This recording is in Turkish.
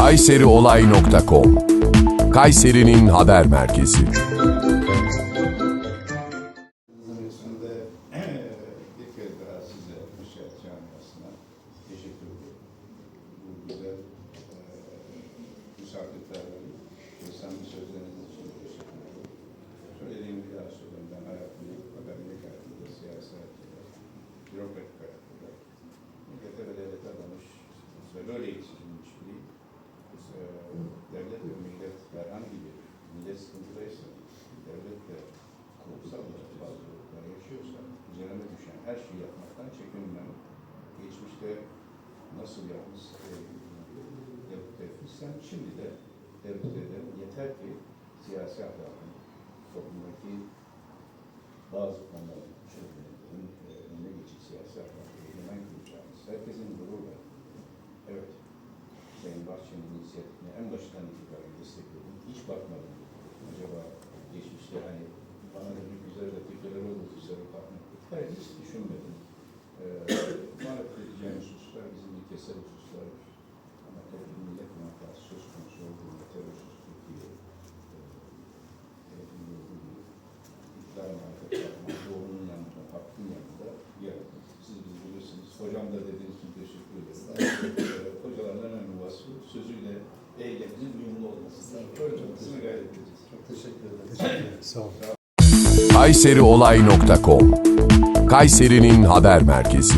kayseriolay.com Kayseri'nin haber merkezi. Teşekkür ediyorum. Bu güzel eee misafirperverlik ve samimi devlet ve millet herhangi bir millet sıkıntıdaysa, devlet de kurumsal bağlılıklar yaşıyorsa, üzerine düşen her şeyi yapmaktan çekinmem. Geçmişte nasıl yapmış, e, yapıp etmişsem, şimdi de devlet ederim. Yeter ki siyasi ahlakın, toplumdaki bazı konuların çözümlerinin e, önüne geçip siyasi ahlakı egemen kuracağımız, herkesin Sayın Bahçeli'nin inisiyatifine en başından itibaren destekledim. Hiç bakmadım. Acaba geçmişte hani bana da bir güzel latifeler olurduysa bir bakmak. Hayır, hiç düşünmedim. Ee, maalesef edeceğim hususlar bizim ilkesel hususlar. Ama tabii millet menfaati söz konusu olduğunda terörsüz Türkiye e, olduğu gibi iktidar muhalefet doğrunun yanında, hakkın yanında alır. Siz bizi bilirsiniz. Hocam da dediğiniz için teşekkür ederim. Olmasını gayret edeceğiz. Çok teşekkür ederim. Teşekkür ederim. Sağ olun. kayseriolay.com Kayseri'nin haber merkezi.